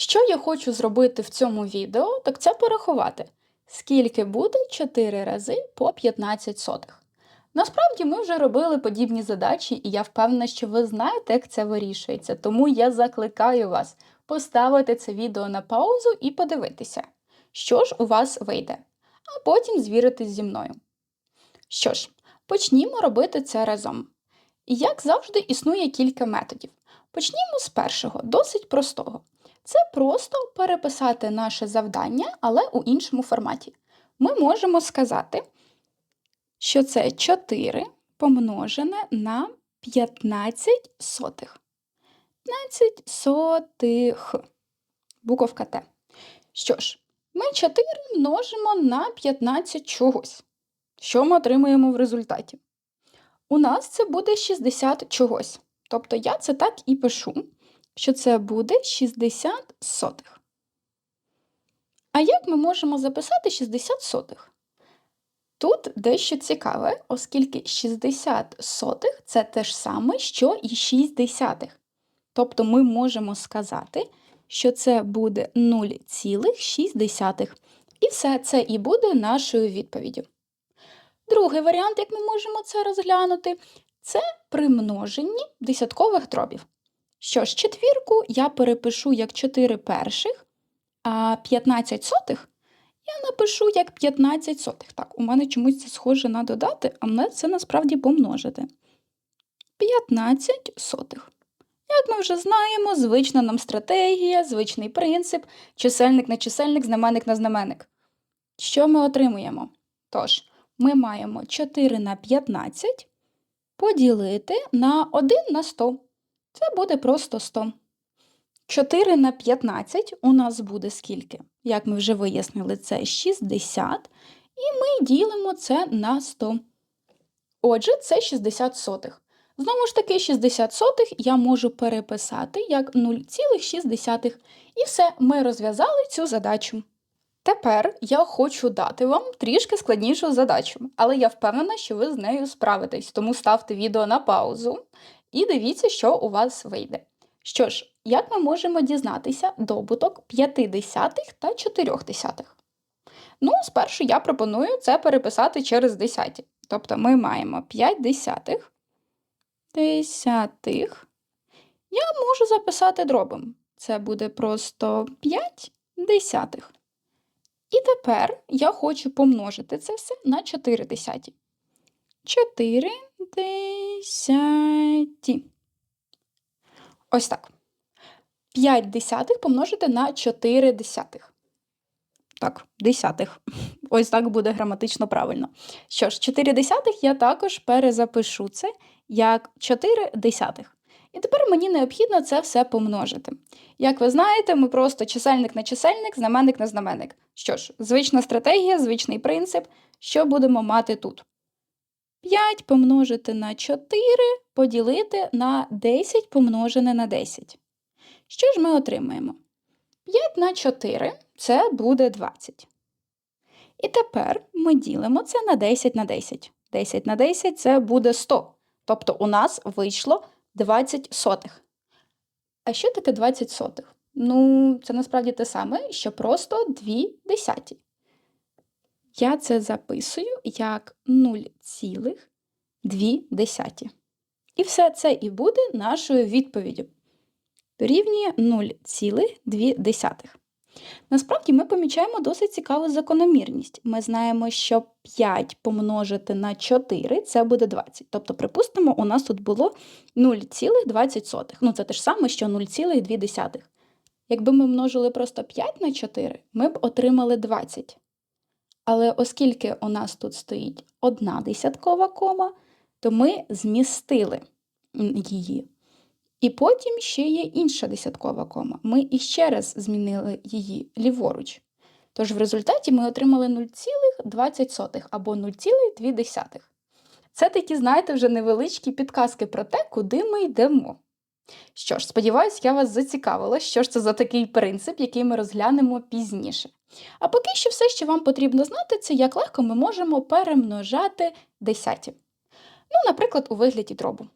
Що я хочу зробити в цьому відео, так це порахувати, скільки буде 4 рази по 15 сотих. Насправді ми вже робили подібні задачі, і я впевнена, що ви знаєте, як це вирішується, тому я закликаю вас поставити це відео на паузу і подивитися, що ж у вас вийде, а потім звіритись зі мною. Що ж, почнімо робити це разом. І як завжди, існує кілька методів. Почнімо з першого, досить простого. Це просто переписати наше завдання, але у іншому форматі. Ми можемо сказати, що це 4 помножене на 15 сотих. 15 сотих. Буковка Т. Що ж, ми 4 множимо на 15 чогось. Що ми отримуємо в результаті? У нас це буде 60 чогось. Тобто я це так і пишу, що це буде 60 сотих. А як ми можемо записати 60 сотих? Тут дещо цікаве, оскільки 60 сотих це те ж саме, що і 6 десятих. Тобто ми можемо сказати, що це буде 0,6. І все це і буде нашою відповіддю. Другий варіант, як ми можемо це розглянути, це при множенні десяткових дробів. Що ж, четвірку я перепишу як 4 перших, а 15 сотих я напишу як 15 сотих. Так, у мене чомусь це схоже на додати, а мене це насправді помножити. 15 сотих. Як ми вже знаємо, звична нам стратегія, звичний принцип, чисельник на чисельник, знаменник на знаменник. Що ми отримуємо? Тож, ми маємо 4 на 15 поділити на 1 на 100. Це буде просто 100. 4 на 15 у нас буде скільки? Як ми вже вияснили, це 60. І ми ділимо це на 100. Отже, це 60 сотих. Знову ж таки, 60 сотих я можу переписати як 0,6. І все, ми розв'язали цю задачу. Тепер я хочу дати вам трішки складнішу задачу, але я впевнена, що ви з нею справитесь, тому ставте відео на паузу і дивіться, що у вас вийде. Що ж, як ми можемо дізнатися добуток 5 десятих та 4 десятих? Ну, спершу я пропоную це переписати через десяті. Тобто ми маємо 5 десятих, десятих. Я можу записати дробом. Це буде просто 5 десятих. І тепер я хочу помножити це все на 4 десяті. 4 десяті. Ось так. 5 десятих помножити на 4 десятих. Так, десятих. Ось так буде граматично правильно. Що ж, 4 десятих я також перезапишу це як 4 десятих. І тепер мені необхідно це все помножити. Як ви знаєте, ми просто чисельник на чисельник, знаменник на знаменник. Що ж, звична стратегія, звичний принцип. Що будемо мати тут? 5 помножити на 4 поділити на 10 помножене на 10. Що ж ми отримаємо? 5 на 4 це буде 20. І тепер ми ділимо це на 10 на 10. 10 на 10 це буде 100. Тобто у нас вийшло 20 сотих. А що таке 20 сотих? Ну, це насправді те саме, що просто 2 десяті. Я це записую як 0,2. І все це і буде нашою відповіддю. Дорівнює 0,2. Насправді ми помічаємо досить цікаву закономірність. Ми знаємо, що 5 помножити на 4 це буде 20. Тобто, припустимо, у нас тут було 0,20. Ну, це те ж саме, що 0,2. Якби ми множили просто 5 на 4, ми б отримали 20. Але оскільки у нас тут стоїть одна десяткова кома, то ми змістили її. І потім ще є інша десяткова кома. Ми іще раз змінили її ліворуч. Тож в результаті ми отримали 0,20 або 0,2. Це такі, знаєте, вже невеличкі підказки про те, куди ми йдемо. Що ж, сподіваюсь, я вас зацікавила, що ж це за такий принцип, який ми розглянемо пізніше. А поки що все, що вам потрібно знати, це як легко ми можемо перемножати десяті. Ну, наприклад, у вигляді дробу.